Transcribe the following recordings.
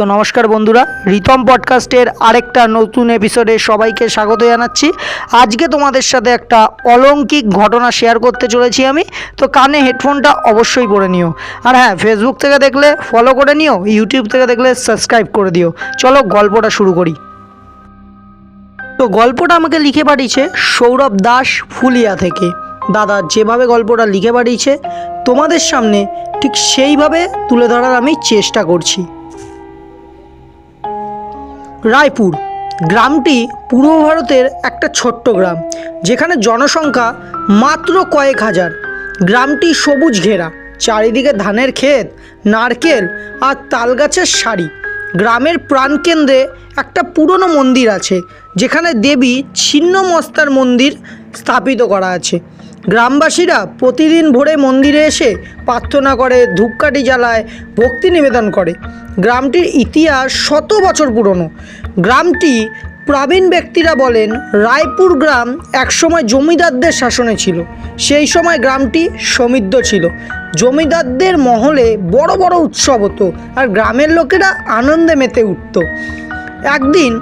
তো নমস্কার বন্ধুরা, রিতম পডকাস্টের আরেকটা নতুন এপিসোডে সবাইকে স্বাগত জানাচ্ছি। আজকে তোমাদের সাথে একটা অলৌকিক ঘটনা শেয়ার করতে চলেছি আমি। তো কানে হেডফোনটা অবশ্যই পরে নিও। আর হ্যাঁ ফেসবুক থেকে দেখলে ফলো করে নিও ইউটিউব থেকে দেখলে সাবস্ক্রাইব করে দিও। চলো গল্পটা শুরু করি। তো গল্পটা আমাকে লিখে পাঠিয়েছে সৌরভ দাস ফুলিয়া থেকে। দাদা যেভাবে গল্পটা লিখে পাঠিয়েছে, তোমাদের সামনে ঠিক সেইভাবে তুলে ধরার আমি চেষ্টা করছি। রায়পুর। গ্রামটি পূর্ব ভারতের একটা ছোট্ট গ্রাম, যেখানে জনসংখ্যা মাত্র কয়েক হাজার। গ্রামটি সবুজ ঘেরা, চারিদিকে ধানের ক্ষেত, নারকেল আর তালগাছের সারি। গ্রামের প্রাণকেন্দ্রে একটা পুরনো মন্দির আছে, যেখানে দেবী ছিন্নমস্তার মন্দির স্থাপিত করা আছে। গ্রামবাসীরা প্রতিদিন ভোরে মন্দিরে এসে প্রার্থনা করে, ধূপকাঠি জ্বালায়, ভক্তি নিবেদন করে। গ্রামটির ইতিহাস শত বছর পুরনো। গ্রামটি প্রবীণ ব্যক্তিরা বলেন রায়পুর গ্রাম একসময় জমিদারদের শাসনে ছিল। সেই সময় গ্রামটি সমৃদ্ধ ছিল। জমিদারদের মহলে বড় বড় উৎসব হতো আর গ্রামের লোকেরা আনন্দে মেতে উঠত। একদিন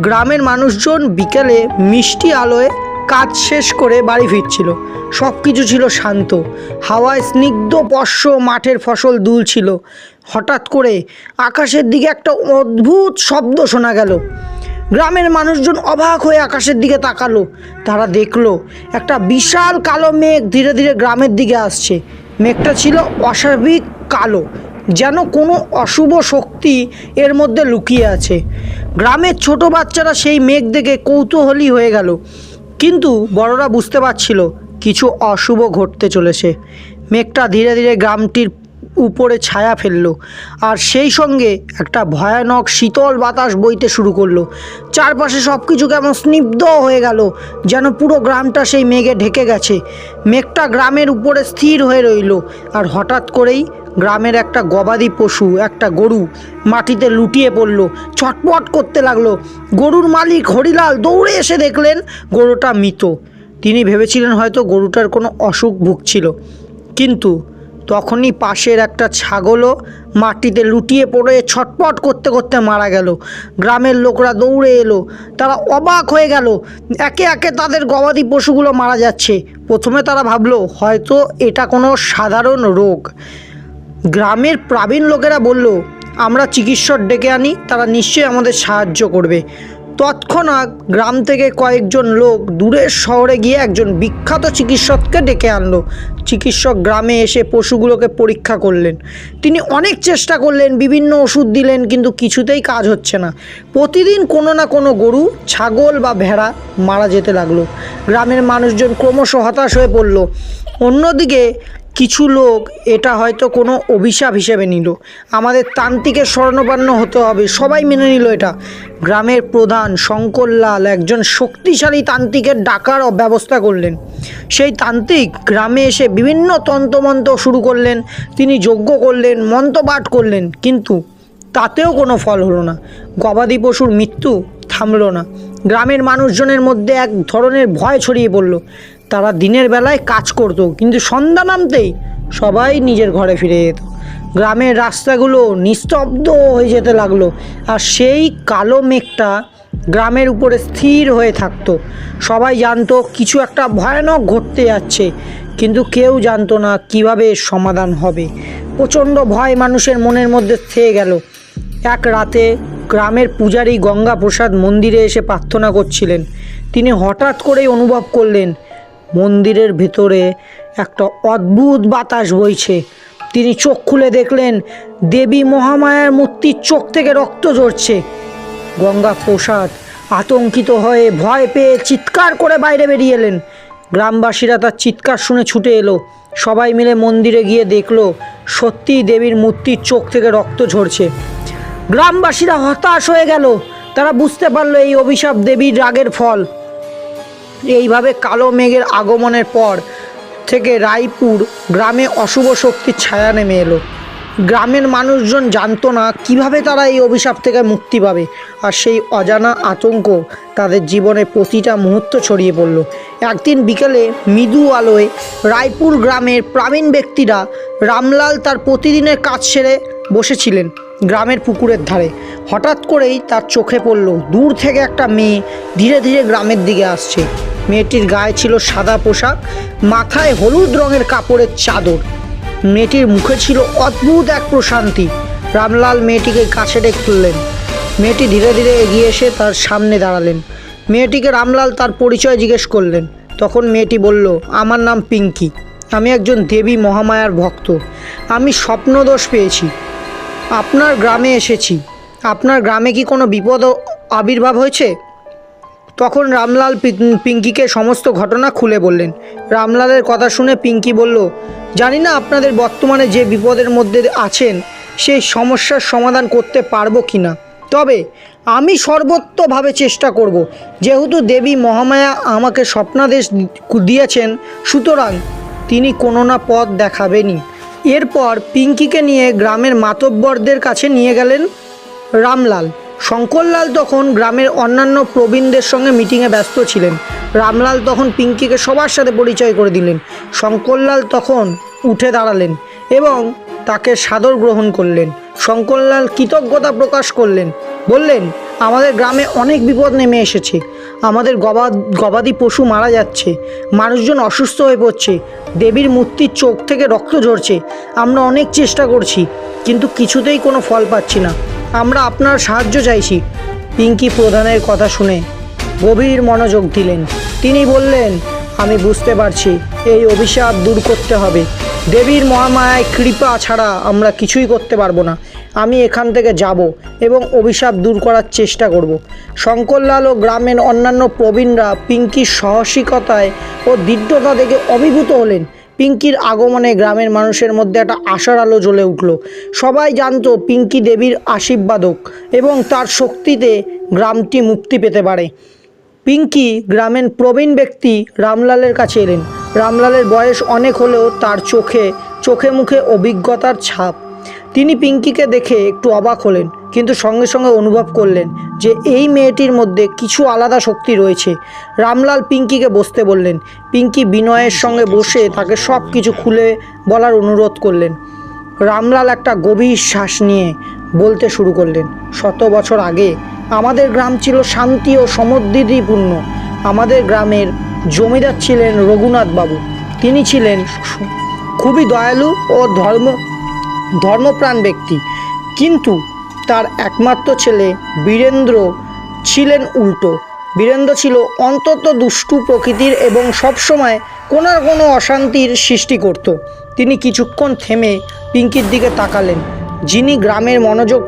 গ্রামের মানুষজন বিকেলে মিষ্টি আলোয় কাজ শেষ করে বাড়ি ফিরছিল। সব কিছু ছিল শান্ত। হাওয়ায় স্নিগ্ধ পশ্য মাঠের ফসল দুলছিল। হঠাৎ করে আকাশের দিকে একটা অদ্ভুত শব্দ শোনা গেল। গ্রামের মানুষজন অবাক হয়ে আকাশের দিকে তাকালো। তারা দেখল, একটা বিশাল কালো মেঘ ধীরে ধীরে গ্রামের দিকে আসছে। মেঘটা ছিল অস্বাভাবিক কালো, যেন কোনো অশুভ শক্তি এর মধ্যে লুকিয়ে আছে। গ্রামের ছোট বাচ্চারা সেই মেঘ দেখে কৌতূহলী হয়ে গেল। কিন্তু বড়রা বুঝতে পারছিল কিছু অশুভ ঘটতে চলেছে। মেঘটা ধীরে ধীরে গ্রামটির উপরে ছায়া ফেলল আর সেই সঙ্গে একটা ভয়ানক শীতল বাতাস বইতে শুরু করল। চারপাশে সব কিছু কেমন স্নিগ্ধ হয়ে গেল, যেন পুরো গ্রামটা সেই মেঘে ঢেকে গেছে। মেঘটা গ্রামের উপরে স্থির হয়ে রইল আর হঠাৎ করেই গ্রামের একটা গবাদি পশু, একটা গরু মাটিতে লুটিয়ে পড়ল, ছটপট করতে লাগল। গরুর মালিক হরিলাল দৌড়ে এসে দেখলেন গরুটা মৃত। তিনি ভেবেছিলেন হয়তো গরুটার কোনো অসুখ ভুগছিল। কিন্তু তখনই পাশের একটা ছাগলও মাটিতে লুটিয়ে পড়ে ছটপট করতে করতে মারা গেল। গ্রামের লোকরা দৌড়ে এলো। তারা অবাক হয়ে গেল। একে একে তাদের গবাদি পশুগুলো মারা যাচ্ছে। প্রথমে তারা ভাবলো, হয়তো এটা কোনো সাধারণ রোগ। গ্রামের প্রাবীণ লোকেরা বলল, আমরা চিকিৎসক ডেকে আনি, তারা নিশ্চয়ই আমাদের সাহায্য করবে। তৎক্ষণাৎ গ্রাম থেকে কয়েকজন লোক দূরের শহরে গিয়ে একজন বিখ্যাত চিকিৎসককে ডেকে আনলো। চিকিৎসক গ্রামে এসে পশুগুলোকে পরীক্ষা করলেন। তিনি অনেক চেষ্টা করলেন, বিভিন্ন ওষুধ দিলেন, কিন্তু কিছুতেই কাজ হচ্ছে না। প্রতিদিন কোনো না কোনো গরু, ছাগল বা ভেড়া মারা যেতে লাগল। গ্রামের মানুষজন ক্রমশ হতাশ হয়ে পড়ল। অন্যদিকে কিছু লোক এটা হয়তো কোনো অভিশাপ হিসেবে নিল। আমাদের তান্ত্রিকের স্বর্ণপান্ন হতে হবে, সবাই মেনে নিল এটা। গ্রামের প্রধান শঙ্করলাল একজন শক্তিশালী তান্ত্রিকের ডাকার ব্যবস্থা করলেন। সেই তান্ত্রিক গ্রামে এসে বিভিন্ন তন্ত্রমন্ত্র শুরু করলেন, তিনি যজ্ঞ করলেন, মন্ত্রপাঠ করলেন, কিন্তু তাতেও কোনো ফল হলো না। গবাদি পশুর মৃত্যু থামলো না। গ্রামের মানুষজনের মধ্যে এক ধরনের ভয় ছড়িয়ে পড়ল। তারা দিনের বেলায় কাজ করত, কিন্তু সন্ধ্যা নামতেই সবাই নিজের ঘরে ফিরে যেত। গ্রামের রাস্তাগুলো নিস্তব্ধ হয়ে যেতে লাগল আর সেই কালো মেঘটা গ্রামের উপরে স্থির হয়ে থাকতো। সবাই জানতো কিছু একটা ভয়ানক ঘটতে যাচ্ছে, কিন্তু কেউ জানতো না কীভাবে সমাধান হবে। প্রচণ্ড ভয় মানুষের মনের মধ্যে থেয়ে গেল। এক রাতে গ্রামের পূজারী গঙ্গা প্রসাদ মন্দিরে এসে প্রার্থনা করছিলেন। তিনি হঠাৎ করেই অনুভব করলেন মন্দিরের ভেতরে একটা অদ্ভুত বাতাস বইছে। তিনি চোখ খুলে দেখলেন, দেবী মহামায়ার মূর্তির চোখ থেকে রক্ত ঝরছে। গঙ্গা প্রসাদ আতঙ্কিত হয়ে ভয় পেয়ে চিৎকার করে বাইরে বেরিয়ে এলেন। গ্রামবাসীরা তার চিৎকার শুনে ছুটে এলো। সবাই মিলে মন্দিরে গিয়ে দেখল, সত্যিই দেবীর মূর্তির চোখ থেকে রক্ত ঝরছে। গ্রামবাসীরা হতাশ হয়ে গেল। তারা বুঝতে পারল এই অভিশাপ দেবীর রাগের ফল। এইভাবে কালো মেঘের আগমনের পর থেকে রায়পুর গ্রামে অশুভ শক্তির ছায়া নেমে এলো। গ্রামের মানুষজন জানতো না কীভাবে তারা এই অভিশাপ থেকে মুক্তি পাবে আর সেই অজানা আতঙ্ক তাদের জীবনে প্রতিটা মুহূর্ত ছড়িয়ে পড়ল। একদিন বিকেলে মৃদু আলোয় রায়পুর গ্রামের প্রাবীণ ব্যক্তিরা রামলাল তার প্রতিদিনের কাজ সেরে বসেছিলেন গ্রামের পুকুরের ধারে। হঠাৎ করেই তার চোখে পড়ল, দূর থেকে একটা মেয়ে ধীরে ধীরে গ্রামের দিকে আসছে। মেয়েটির গায়ে ছিল সাদা পোশাক, মাথায় হলুদ রঙের কাপড়ের চাদর। মেয়েটির মুখে ছিল অদ্ভুত এক প্রশান্তি। রামলাল মেয়েটিকে কাছে ডেকে তুললেন। মেয়েটি ধীরে ধীরে এগিয়ে এসে তার সামনে দাঁড়ালেন। মেয়েটিকে রামলাল তার পরিচয় জিজ্ঞেস করলেন। তখন মেয়েটি বলল, আমার নাম পিঙ্কি। আমি একজন দেবী মহামায়ার ভক্ত। আমি স্বপ্নদোষ পেয়েছি। আপনার গ্রামে এসেছি। আপনার গ্রামে কি কোনো বিপদ আবির্ভাব হয়েছে? তখন রামলাল পিঙ্কিকে সমস্ত ঘটনা খুলে বললেন। রামলালের কথা শুনে পিঙ্কি বলল, জানি না আপনাদের বর্তমানে যে বিপদের মধ্যে আছেন সেই সমস্যার সমাধান করতে পারব কি না তবে আমি সর্বত্রভাবে চেষ্টা করব। যেহেতু দেবী মহামায়া আমাকে স্বপ্নাদেশ দিয়েছেন, সুতরাং তিনি কোনো না পথ দেখাবেনই। এরপর পিঙ্কিকে নিয়ে গ্রামের মাতব্বরদের কাছে নিয়ে গেলেন রামলাল। শঙ্করলাল তখন গ্রামের অন্যান্য প্রবীণদের সঙ্গে মিটিংয়ে ব্যস্ত ছিলেন। রামলাল তখন পিঙ্কিকে সবার সাথে পরিচয় করে দিলেন। শঙ্করলাল তখন উঠে দাঁড়ালেন এবং তাকে সাদর গ্রহণ করলেন। শঙ্করলাল কৃতজ্ঞতা প্রকাশ করলেন। বললেন, আমাদের গ্রামে অনেক বিপদ নেমে এসেছে। আমাদের গবাদ গবাদি পশু মারা যাচ্ছে। মানুষজন অসুস্থ হয়ে পড়ছে। দেবীর মূর্তির চোখ থেকে রক্ত ঝরছে। আমরা অনেক চেষ্টা করছি, কিন্তু কিছুতেই কোনো ফল পাচ্ছি না। আমরা আপনার সাহায্য চাইছি। পিঙ্কি প্রধানের কথা শুনে গভীর মনোযোগ দিলেন। তিনি বললেন, আমি বুঝতে পারছি, এই অভিশাপ দূর করতে হবে। দেবীর মহামায়ায় কৃপা ছাড়া আমরা কিছুই করতে পারব না। আমি এখান থেকে যাব এবং অভিশাপ দূর করার চেষ্টা করব। শঙ্করলাল ও গ্রামের অন্যান্য প্রবীণরা পিঙ্কির সাহসিকতায় ও দৃঢ়তা দেখে অভিভূত হলেন। পিঙ্কির আগমনে গ্রামের মানুষের মধ্যে একটা আশার আলো জ্বলে উঠল। সবাই জানত পিঙ্কি দেবীর আশীর্বাদক এবং তার শক্তিতে গ্রামটি মুক্তি পেতে পারে। পিঙ্কি গ্রামের প্রবীণ ব্যক্তি রামলালের কাছে এলেন। রামলালের বয়স অনেক হলেও তার চোখে চোখে মুখে অভিজ্ঞতার ছাপ। তিনি পিঙ্কিকে দেখে একটু অবাক হলেন, কিন্তু সঙ্গে সঙ্গে অনুভব করলেন যে এই মেয়েটির মধ্যে কিছু আলাদা শক্তি রয়েছে। রামলাল পিঙ্কিকে বসতে বললেন। পিঙ্কি বিনয়ের সঙ্গে বসে তাকে সব কিছু খুলে বলার অনুরোধ করলেন। রামলাল একটা গভীর শ্বাস নিয়ে বলতে শুরু করলেন, শত বছর আগে আমাদের গ্রাম ছিল শান্তি ও সমৃদ্ধিপূর্ণ। আমাদের গ্রামের জমিদার ছিলেন রঘুনাথ বাবু তিনি ছিলেন খুবই দয়ালু ও ধর্ম ধর্মপ্রাণ ব্যক্তি। কিন্তু তার একমাত্র ছেলে বীরেন্দ্র ছিলেন উল্টো। বীরেন্দ্র ছিল অন্তত দুষ্টু প্রকৃতির এবং সবসময় কোনো না কোনো অশান্তির সৃষ্টি করত। তিনি কিছুক্ষণ থেমে পিঙ্কির দিকে তাকালেন, যিনি গ্রামের মনোযোগ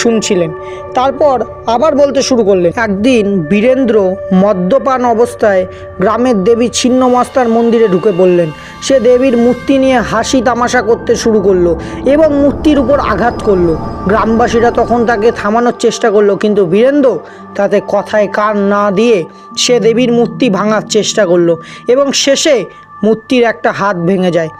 শুনছিলেন তারপর আবার বলতে শুরু করলেন, একদিন বীরেন্দ্র মদ্যপান অবস্থায় গ্রামের দেবী ছিন্নমস্তার মন্দিরে ঢুকে পড়লেন। সে দেবীর মূর্তি নিয়ে হাসি তামাশা করতে শুরু করল এবং মূর্তির উপর আঘাত করল। গ্রামবাসীরা তখন তাকে থামানোর চেষ্টা করল, কিন্তু বীরেন্দ্র তাতে কথায় কান না দিয়ে সে দেবীর মূর্তি ভাঙার চেষ্টা করল এবং শেষে মূর্তির একটা হাত ভেঙে যায়।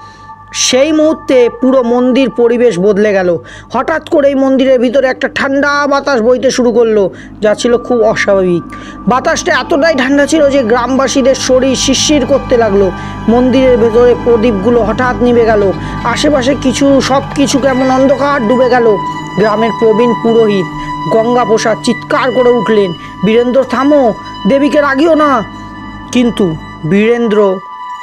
সেই মুহূর্তে পুরো মন্দির পরিবেশ বদলে গেল। হঠাৎ করে এই মন্দিরের ভিতরে একটা ঠান্ডা বাতাস বইতে শুরু করল, যা ছিল খুব অস্বাভাবিক। বাতাসটা এতটাই ঠান্ডা ছিল যে গ্রামবাসীদের শরীর শিরশির করতে লাগল। মন্দিরের ভেতরে প্রদীপগুলো হঠাৎ নিভে গেল। আশেপাশে কিছু, সব কিছু কেমন অন্ধকার ডুবে গেল। গ্রামের প্রবীণ পুরোহিত গঙ্গা প্রসাদ চিৎকার করে উঠলেন, বীরেন্দ্র, থামো, দেবীকে রাগিও না। কিন্তু বীরেন্দ্র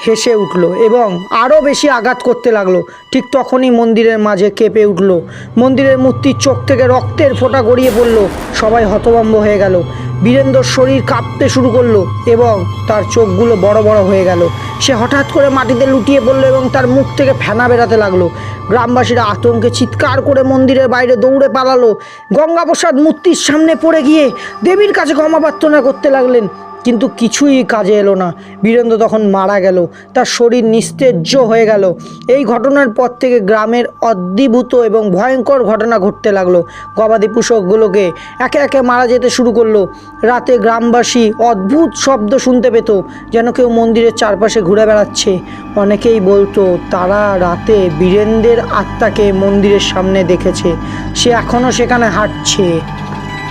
হেসে উঠল এবং আরও বেশি আঘাত করতে লাগল। ঠিক তখনই মন্দিরের মাঝে কেঁপে উঠল। মন্দিরের মূর্তির চোখ থেকে রক্তের ফোঁটা গড়িয়ে পড়ল। সবাই হতভম্ব হয়ে গেল। বীরেন্দ্রর শরীর কাঁপতে শুরু করল এবং তার চোখগুলো বড় বড় হয়ে গেল। সে হঠাৎ করে মাটিতে লুটিয়ে পড়ল এবং তার মুখ থেকে ফেনা বেরাতে লাগল। গ্রামবাসীরা আতঙ্কে চিৎকার করে মন্দিরের বাইরে দৌড়ে পালালো। গঙ্গাপ্রসাদ মূর্তির সামনে পড়ে গিয়ে দেবীর কাছে ক্ষমা প্রার্থনা করতে লাগলেন। কিন্তু কিছুই কাজে এলো না। বীরেন্দ্র তখন মারা গেল। তার শরীর নিস্তেজ্য হয়ে গেল। এই ঘটনার পর থেকে গ্রামের অদ্ভুত এবং ভয়ঙ্কর ঘটনা ঘটতে লাগল। গবাদি পশুগুলোকে একে একে মারা যেতে শুরু করল। রাতে গ্রামবাসী অদ্ভুত শব্দ শুনতে পেত, যেন কেউ মন্দিরের চারপাশে ঘুরে বেড়াচ্ছে। অনেকেই বলতো, তারা রাতে বীরেন্দ্রের আত্মাকে মন্দিরের সামনে দেখেছে। সে এখনও সেখানে হাঁটছে।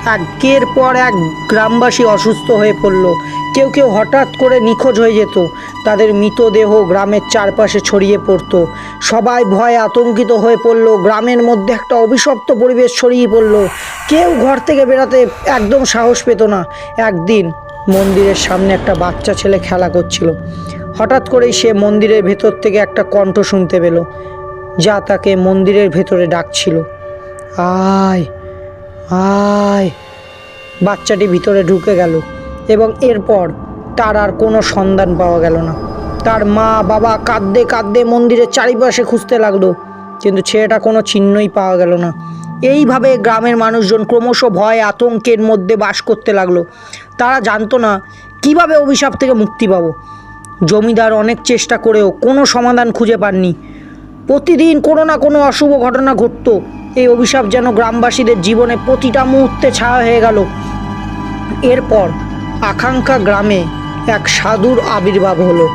একের পর এক গ্রামবাসী অসুস্থ হয়ে পড়ল। কেউ কেউ হঠাৎ করে নিখোঁজ হয়ে যেত। তাদের মৃতদেহ গ্রামের চারপাশে ছড়িয়ে পড়তো। সবাই ভয়ে আতঙ্কিত হয়ে পড়ল। গ্রামের মধ্যে একটা অভিশপ্ত পরিবেশ ছড়িয়ে পড়ল। কেউ ঘর থেকে বেরাতে একদম সাহস পেত না। একদিন মন্দিরের সামনে একটা বাচ্চা ছেলে খেলা করছিল। হঠাৎ করেই সে মন্দিরের ভেতর থেকে একটা কণ্ঠ শুনতে পেল। যা তাকে মন্দিরের ভেতরে ডাকছিল। আয় আয় বাচ্চাটি ভিতরে ঢুকে গেল এবং এরপর তার আর কোনো সন্ধান পাওয়া গেল না। তার মা, বাবা কাঁদতে কাঁদতে মন্দিরের চারিপাশে খুঁজতে লাগল, কিন্তু ছেলেটা কোনো চিহ্নই পাওয়া গেল না। এইভাবে গ্রামের মানুষজন ক্রমশ ভয়, আতঙ্কের মধ্যে বাস করতে লাগল। তারা জানতো না কীভাবে অভিশাপ থেকে মুক্তি পাবো। জমিদার অনেক চেষ্টা করেও কোনো সমাধান খুঁজে পাননি। প্রতিদিন কোনো না কোনো অশুভ ঘটনা ঘটতো। এই অভিশাপ যেন গ্রামবাসীদের জীবনে প্রতিটা মুহূর্তে ছায়া হয়ে গেল। এরপর আকাঙ্ক্ষা গ্রামে এক সাধুর আবির্ভাব হলো।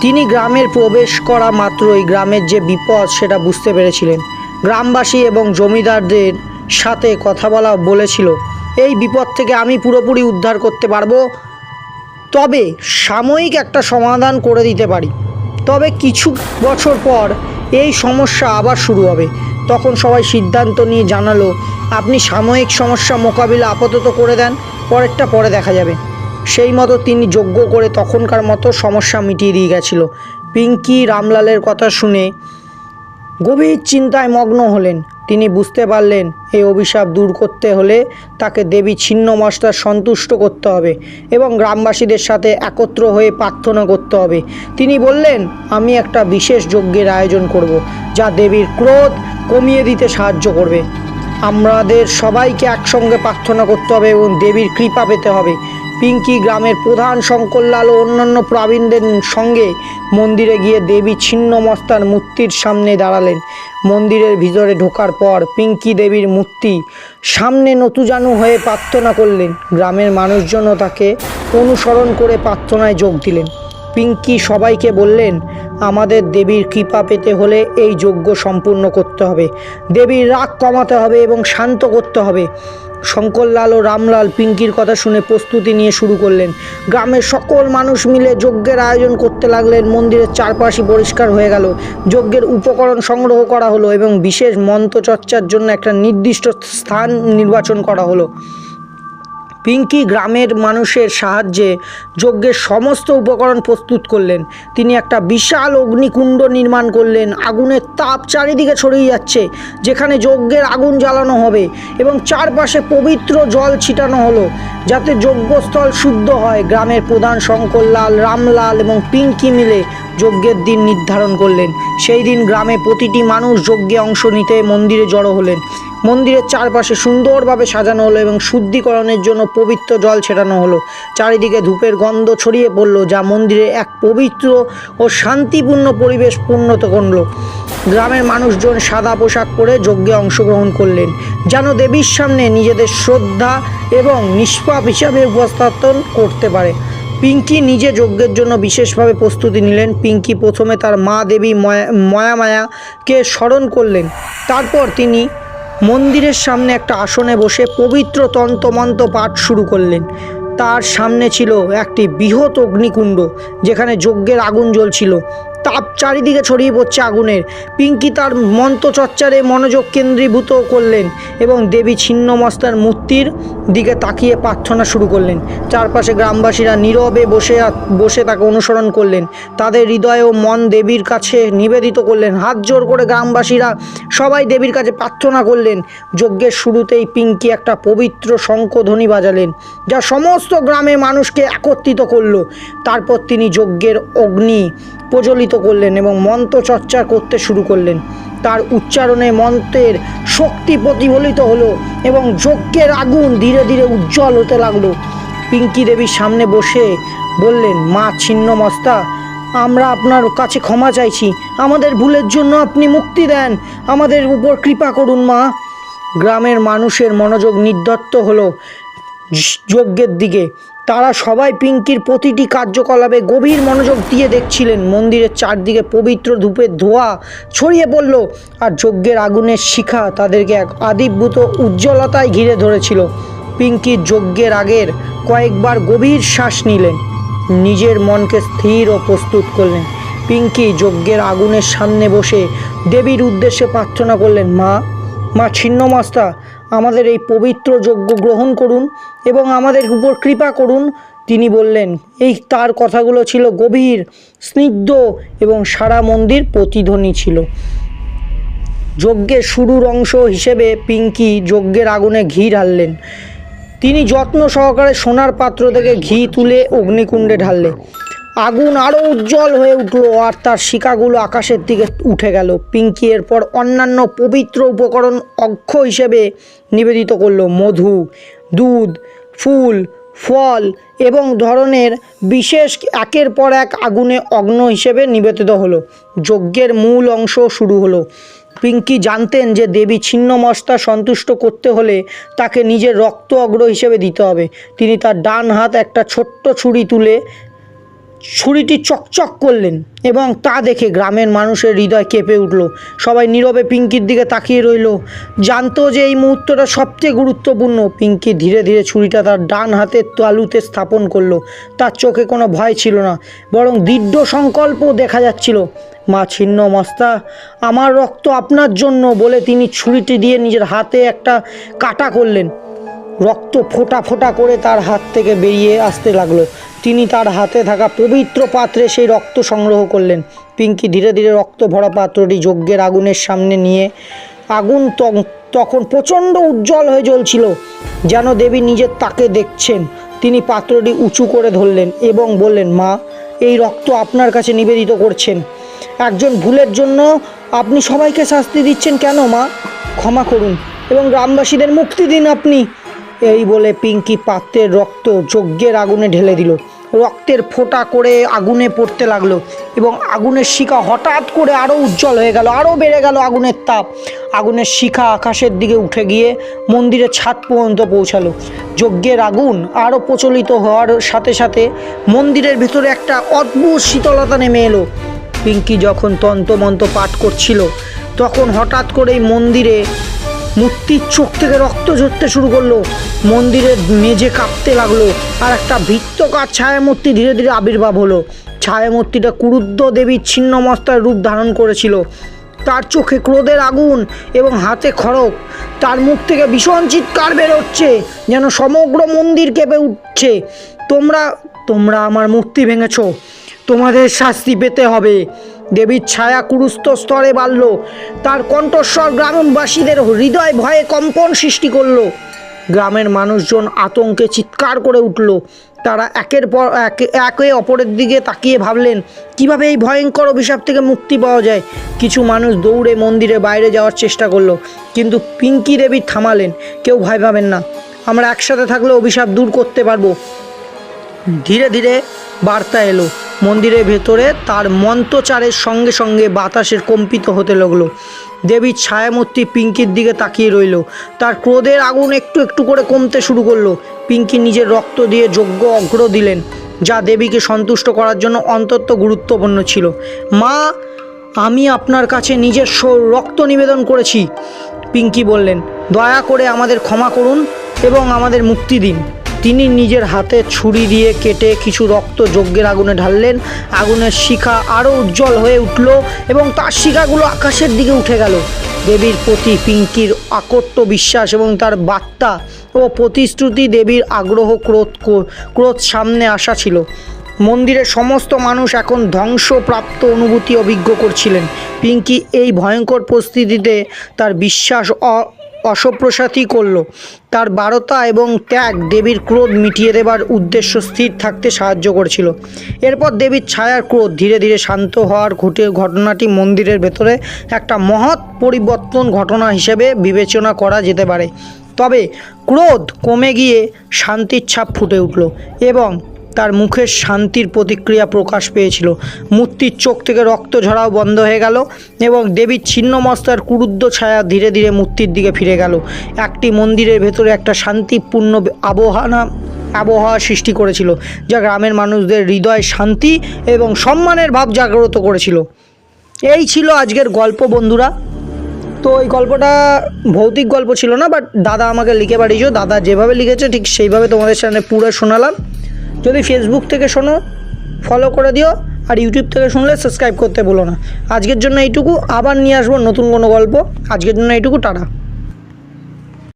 তিনি গ্রামের প্রবেশ করা মাত্রই গ্রামের যে বিপদ সেটা বুঝতে পেরেছিলেন। গ্রামবাসী এবং জমিদারদের সাথে কথা বলা বলেছিল, এই বিপদ থেকে আমি পুরোপুরি উদ্ধার করতে পারব। তবে সাময়িক একটা সমাধান করে দিতে পারি। তবে কিছু বছর পর এই সমস্যা আবার শুরু হবে। তখন সবাই সিদ্ধান্ত নিয়ে জানালো, আপনি সাময়িক সমস্যা মোকাবিলা আপাতত করে দেন, পরেরটা পরে দেখা যাবে। সেই মতো তিনি যোগ্য করে তখনকার মতো সমস্যা মিটিয়ে দিয়ে গেছিল। পিঙ্কি রামলালের কথা শুনে গভীর চিন্তায় মগ্ন হলেন। তিনি বুঝতে পারলেন, এই অভিশাপ দূর করতে হলে তাকে দেবী ছিন্নমস্তার সন্তুষ্ট করতে হবে এবং গ্রামবাসীদের সাথে একত্র হয়ে প্রার্থনা করতে হবে। তিনি বললেন, আমি একটা বিশেষ যজ্ঞের আয়োজন করব, যা দেবীর ক্রোধ কমিয়ে দিতে সাহায্য করবে। আমাদের সবাইকে একসঙ্গে প্রার্থনা করতে হবে এবং দেবীর কৃপা পেতে হবে। পিঙ্কি গ্রামের প্রধান শঙ্করলাল ও অন্যান্য প্রবীণদের সঙ্গে মন্দিরে গিয়ে দেবী ছিন্নমস্তার মূর্তির সামনে দাঁড়ালেন। মন্দিরের ভিতরে ঢোকার পর পিঙ্কি দেবীর মূর্তি সামনে নতুজানু হয়ে প্রার্থনা করলেন। গ্রামের মানুষজনও তাকে অনুসরণ করে প্রার্থনায় যোগ দিলেন। পিঙ্কি সবাইকে বললেন, আমাদের দেবীর কৃপা পেতে হলে এই যজ্ঞ সম্পূর্ণ করতে হবে। দেবীর রাগ কমাতে হবে এবং শান্ত করতে হবে। শঙ্করলাল ও রামলাল পিঙ্কির কথা শুনে প্রস্তুতি নিয়ে শুরু করলেন। গ্রামের সকল মানুষ মিলে যজ্ঞের আয়োজন করতে লাগলেন। মন্দিরের চারপাশই পরিষ্কার হয়ে গেল। যজ্ঞের উপকরণ সংগ্রহ করা হলো এবং বিশেষ মন্ত্রচর্চার জন্য একটা নির্দিষ্ট স্থান নির্বাচন করা হলো। পিঙ্কি গ্রামের মানুষের সাহায্যে যজ্ঞের সমস্ত উপকরণ প্রস্তুত করলেন। তিনি একটা বিশাল অগ্নিকুণ্ড নির্মাণ করলেন। আগুনের তাপ চারিদিকে ছড়িয়ে যাচ্ছে, যেখানে যজ্ঞের আগুন জ্বালানো হবে এবং চারপাশে পবিত্র জল ছিটানো হলো, যাতে যজ্ঞস্থল শুদ্ধ হয়। গ্রামের প্রধান শঙ্করলাল, রামলাল এবং পিঙ্কি মিলে যজ্ঞের দিন নির্ধারণ করলেন। সেই দিন গ্রামে প্রতিটি মানুষ যজ্ঞে অংশ নিতে মন্দিরে জড়ো হলেন। মন্দিরের চারপাশে সুন্দরভাবে সাজানো হলো এবং শুদ্ধিকরণের জন্য পবিত্র জল ছেটানো হলো। চারিদিকে ধূপের গন্ধ ছড়িয়ে পড়ল, যা মন্দিরে এক পবিত্র ও শান্তিপূর্ণ পরিবেশ পূর্ণত করল গ্রামের মানুষজন সাদা পোশাক পরে যজ্ঞে অংশগ্রহণ করলেন, যেন দেবীর সামনে নিজেদের শ্রদ্ধা এবং নিষ্পাপ হিসাবে উপস্থাপন করতে পারে। পিঙ্কি নিজে যজ্ঞের জন্য বিশেষভাবে প্রস্তুতি নিলেন। পিঙ্কি প্রথমে তার মা দেবী ময়া ময়ামায়াকে স্মরণ করলেন। তারপর তিনি মন্দিরের সামনে একটা আসনে বসে পবিত্র তন্তমন্ত পাঠ শুরু করলেন। তার সামনে ছিল একটি বৃহৎ অগ্নিকুণ্ড, যেখানে যজ্ঞের আগুন জ্বলছিল। তাপ চারিদিকে ছড়িয়ে পড়ছে আগুনের। পিঙ্কি তার মন্ত্রচর্চারে মনোযোগ কেন্দ্রীভূত করলেন এবং দেবী ছিন্নমস্তার মূর্তির দিকে তাকিয়ে প্রার্থনা শুরু করলেন। চারপাশে গ্রামবাসীরা নীরবে বসে বসে তাকে অনুসরণ করলেন। তাদের হৃদয় ও মন দেবীর কাছে নিবেদিত করলেন। হাত জোর করে গ্রামবাসীরা সবাই দেবীর কাছে প্রার্থনা করলেন। যজ্ঞের শুরুতেই পিঙ্কি একটা পবিত্র শঙ্খধ্বনি বাজালেন, যা সমস্ত গ্রামের মানুষকে একত্রিত করল। তারপর তিনি যজ্ঞের অগ্নি প্রজ্বলিত করলেন এবং মন্ত্র চর্চা করতে শুরু করলেন। তার উচ্চারণে মন্ত্রের শক্তি প্রতিফলিত হলো এবং যজ্ঞের আগুন ধীরে ধীরে উজ্জ্বল হতে লাগল। পিঙ্কি দেবীর সামনে বসে বললেন, মা ছিন্নমস্তা আমরা আপনার কাছে ক্ষমা চাইছি। আমাদের ভুলের জন্য আপনি মুক্তি দেন। আমাদের উপর কৃপা করুন, মা। গ্রামের মানুষের মনোযোগ নির্দত্ত হলো যজ্ঞের দিকে। তারা সবাই পিঙ্কির প্রতিটি কার্যকলাপে গভীর মনোযোগ দিয়ে দেখছিলেন। মন্দিরের চারদিকে পবিত্র ধূপের ধোঁয়া ছড়িয়ে পড়ল আর যজ্ঞের আগুনের শিখা তাদেরকে এক আদিভূত উজ্জ্বলতায় ঘিরে ধরেছিল। পিঙ্কি যজ্ঞের আগের কয়েকবার গভীর শ্বাস নিলেন। নিজের মনকে স্থির ও প্রস্তুত করলেন। পিঙ্কি যজ্ঞের আগুনের সামনে বসে দেবীর উদ্দেশ্যে প্রার্থনা করলেন, মা মা ছিন্নমস্তা আমাদের এই পবিত্র যজ্ঞ গ্রহণ করুন এবং আমাদের উপর কৃপা করুন। তিনি বললেন, এই তার কথাগুলো ছিল গভীর, স্নিগ্ধ এবং সারা মন্দির প্রতিধ্বনি ছিল। যজ্ঞের শুরুর অংশ হিসেবে পিঙ্কি যজ্ঞের আগুনে ঘি ঢাললেন। তিনি যত্ন সহকারে সোনার পাত্র থেকে ঘি তুলে অগ্নিকুণ্ডে ঢাললেন। আগুন আরও উজ্জ্বল হয়ে উঠল আর তার শিকাগুলো আকাশের দিকে উঠে গেল। পিঙ্কি এরপর অন্যান্য পবিত্র উপকরণ অক্ষ হিসেবে নিবেদিত করল। মধু, দুধ, ফুল, ফল এবং ধরনের বিশেষ একের পর এক আগুনে অগ্ন হিসেবে নিবেদিত হলো। যজ্ঞের মূল অংশ শুরু হলো। পিঙ্কি জানতেন যে দেবী ছিন্নমস্তা সন্তুষ্ট করতে হলে তাকে নিজের রক্ত অগ্র হিসেবে দিতে হবে। তিনি তার ডান হাত একটা ছোট্ট ছুরি তুলে ছুরিটি চকচক করলেন এবং তা দেখে গ্রামের মানুষের হৃদয় কেঁপে উঠল। সবাই নীরবে পিঙ্কির দিকে তাকিয়ে রইল। জানতো যে এই মুহূর্তটা সবচেয়ে গুরুত্বপূর্ণ। পিঙ্কি ধীরে ধীরে ছুরিটা তার ডান হাতের তালুতে স্থাপন করল। তার চোখে কোনো ভয় ছিল না, বরং দৃঢ় সংকল্প দেখা যাচ্ছিল। মা ছিন্ন মস্তা, আমার রক্ত আপনার জন্য বলে তিনি ছুরিটি দিয়ে নিজের হাতে একটা কাটা করলেন। রক্ত ফোটা ফোটা করে তার হাত থেকে বেরিয়ে আসতে লাগল। তিনি তার হাতে থাকা পবিত্র পাত্রে সেই রক্ত সংগ্রহ করলেন। পিঙ্কি ধীরে ধীরে রক্ত ভরা পাত্রটি যজ্ঞের আগুনের সামনে নিয়ে আগুন তখন প্রচণ্ড উজ্জ্বল হয়ে জ্বলছিল, যেন দেবী নিজের তাকে দেখছেন। তিনি পাত্রটি উঁচু করে ধরলেন এবং বললেন, মা, এই রক্ত আপনার কাছে নিবেদিত করছেন। একজন ভুলের জন্য আপনি সবাইকে শাস্তি দিচ্ছেন কেন, মা? ক্ষমা করুন এবং গ্রামবাসীদের মুক্তি দিন আপনি। এই বলে পিঙ্কি পাত্রের রক্ত যজ্ঞের আগুনে ঢেলে দিল। রক্তের ফোঁটা করে আগুনে পড়তে লাগল এবং আগুনের শিখা হঠাৎ করে আরও উজ্জ্বল হয়ে গেল আরও বেড়ে গেল আগুনের তাপ। আগুনের শিখা আকাশের দিকে উঠে গিয়ে মন্দিরের ছাদ পর্যন্ত পৌঁছালো। যজ্ঞের আগুন আরও প্রচলিত হওয়ার সাথে সাথে মন্দিরের ভিতরে একটা অদ্ভুত শীতলতা নেমে এলো। পিঙ্কি যখন তন্ত্রমন্ত্র পাঠ করছিল, তখন হঠাৎ করেই মন্দিরে মূর্তির চোখ থেকে রক্ত ঝরতে শুরু করল। মন্দিরের মেঝে কাঁপতে লাগল আর একটা ভিত্তকার ছায়ামূর্তি ধীরে ধীরে আবির্ভাব হলো। ছায়ামূর্তিটা কুরুদ্র দেবীর ছিন্নমস্তার রূপ ধারণ করেছিল। তার চোখে ক্রোধের আগুন এবং হাতে খড়ক তার মুখ থেকে ভীষণ চিৎকার বেরোচ্ছে যেন সমগ্র মন্দির কেঁপে উঠছে। তোমরা তোমরা আমার মূর্তি ভেঙেছো। তোমাদের শাস্তি পেতে হবে। দেবীর ছায়া কুরুস্থ স্তরে বাড়ল। তার কণ্ঠস্বর গ্রামবাসীদের হৃদয় ভয়ে কম্পন সৃষ্টি করল। গ্রামের মানুষজন আতঙ্কে চিৎকার করে উঠল। তারা একের পর এক অপরের দিকে তাকিয়ে ভাবলেন, কীভাবে এই ভয়ঙ্কর অভিশাপ থেকে মুক্তি পাওয়া যায়? কিছু মানুষ দৌড়ে মন্দিরে বাইরে যাওয়ার চেষ্টা করল, কিন্তু পিঙ্কি দেবী থামালেন। কেউ ভয় পাবেন না। আমরা একসাথে থাকলে অভিশাপ দূর করতে পারব। ধীরে ধীরে বার্তা এলো। মন্দিরের ভেতরে তার মন্ত্রচারের সঙ্গে সঙ্গে বাতাসের কম্পিত হতে লাগল। দেবীর ছায়ামূর্তি পিঙ্কির দিকে তাকিয়ে রইল। তার ক্রোধের আগুন একটু একটু করে কমতে শুরু করল। পিঙ্কি নিজের রক্ত দিয়ে যোগ্য অগ্র দিলেন, যা দেবীকে সন্তুষ্ট করার জন্য অন্তত গুরুত্বপূর্ণ ছিল। মা, আমি আপনার কাছে নিজের রক্ত নিবেদন করেছি। পিঙ্কি বললেন, দয়া করে আমাদের ক্ষমা করুন এবং আমাদের মুক্তি দিন। তিনি নিজের হাতে ছুরি দিয়ে কেটে কিছু রক্ত যজ্ঞের আগুনে ঢাললেন। আগুনের শিখা আরও উজ্জ্বল হয়ে উঠল এবং তার শিখাগুলো আকাশের দিকে উঠে গেল। দেবীর প্রতি পিঙ্কির আকট্য বিশ্বাস এবং তার বার্তা ও প্রতিশ্রুতি দেবীর আগ্রহ ক্রোধ ক্রোধ সামনে আসা ছিল। মন্দিরের সমস্ত মানুষ এখন ধ্বংসপ্রাপ্ত অনুভূতি অভিজ্ঞ করছিলেন। পিঙ্কি এই ভয়ঙ্কর পরিস্থিতিতে তার বিশ্বাস অ- অসপ্রসাতই করল। তার বারতা এবং ত্যাগ দেবীর ক্রোধ মিটিয়ে দেবার উদ্দেশ্য স্থির থাকতে সাহায্য করেছিল। এরপর দেবীর ছায়ার ক্রোধ ধীরে ধীরে শান্ত হওয়ার ঘটে ঘটনাটি মন্দিরের ভেতরে একটা মহৎ পরিবর্তন ঘটনা হিসেবে বিবেচনা করা যেতে পারে। তবে ক্রোধ কমে গিয়ে শান্তির ছাপ ফুটে উঠল এবং তার মুখের শান্তির প্রতিক্রিয়া প্রকাশ পেয়েছিল। মূর্তির চোখ থেকে রক্ত ঝরাও বন্ধ হয়ে গেল এবং দেবীর ছিন্নমস্তার কুরুদ্ধ ছায়া ধীরে ধীরে মূর্তির দিকে ফিরে গেল। একটি মন্দিরের ভেতরে একটা শান্তিপূর্ণ আবহাওয়া আবহাওয়া সৃষ্টি করেছিল, যা গ্রামের মানুষদের হৃদয় শান্তি এবং সম্মানের ভাব জাগ্রত করেছিল। এই ছিল আজকের গল্প, বন্ধুরা। তো এই গল্পটা ভৌতিক গল্প ছিল না বাট দাদা আমাকে লিখে পাঠিয়েছো দাদা যেভাবে লিখেছে, ঠিক সেইভাবে তোমাদের সামনে পুরো শোনালাম। যদি ফেসবুক থেকে শোনো ফলো করে দিও, আর ইউটিউব থেকে শুনলে সাবস্ক্রাইব করতে বলো না। আজকের জন্য এইটুকু, আবার নিয়ে আসব নতুন কোনো গল্প। আজকের জন্য এইটুকু, টাটা।